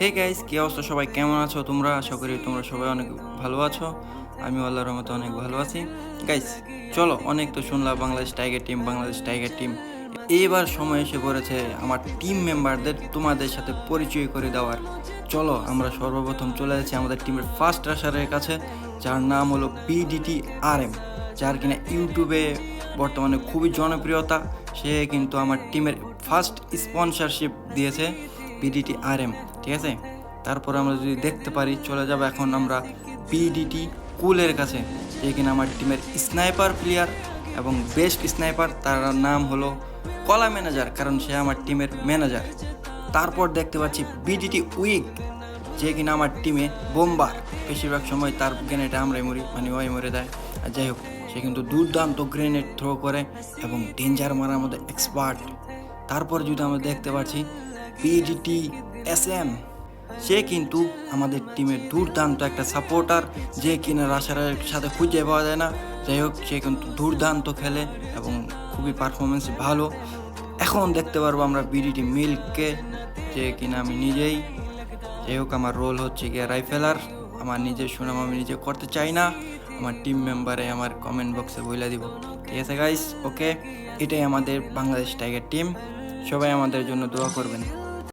Hey guys কি অবস্থা? সবাই কেমন আছো? তোমরা? আশা করি তোমরা সবাই অনেক ভালো আছো। আমি আল্লাহর রহমতে অনেক ভালো আছি। গাইস চলো, অনেক তো শুনলাম Bangladesh tiger team Bangladesh tiger team এইবার সময় এসে পড়েছে আমার টিম মেম্বারদের তোমাদের সাথে পরিচয় করে দেওয়ার। চলো, আমরা সর্বপ্রথম চলে যাচ্ছি আমাদের টিমের ফার্স্ট রাশারের কাছে, যার নাম হলো পিডিটি আর এম যার কিনা ইউটিউবে বর্তমানে খুবই জনপ্রিয়তা। সে কিন্তু আমার টিমের ফার্স্ট স্পন্সরশিপ দিয়েছে। পিডিটি আর এম ঠিক আছে? তারপর আমরা যদি দেখতে পারি, চলে যাব এখন আমরা পিডিটি কুলের কাছে, যে কিনা আমার টিমের স্নাইপার প্লেয়ার এবং বেস্ট স্নাইপার তার নাম হলো কলা ম্যানেজার কারণ সে আমার টিমের ম্যানেজার তারপর দেখতে পাচ্ছি বিডিটি উইক যে কিনা আমার টিমে বোম্বার বেশিরভাগ সময় তার গ্রেনেডে আমরাই মরি মানে ওই মরে দেয় আর যাই হোক, সে কিন্তু দুর্দান্ত গ্রেনেড থ্রো করে এবং ডেঞ্জার মারার মধ্যে এক্সপার্ট তারপর যদি আমরা দেখতে পাচ্ছি পিডিটি এস এম সে কিন্তু আমাদের টিমের দুর্দান্ত একটা সাপোর্টার যে কিনা রাশারের সাথে খুঁজে পাওয়া যায় না। যাই হোক, সে কিন্তু দুর্দান্ত খেলে এবং খুবই পারফরমেন্স ভালো। এখন দেখতে পারব আমরা বিডিটি মিল্ককে যে কিনা আমি নিজেই, যাই হোক, আমার রোল হচ্ছে গিয়ে রাইফেলার আমার নিজের সুনাম আমি নিজে করতে চাই না। আমার টিম মেম্বারে আমার কমেন্ট বক্সে বলে দিব। ঠিক আছে গাইস ওকে এটাই আমাদের বাংলাদেশ টাইগার টিম সবাই আমাদের জন্য দোয়া করবেন।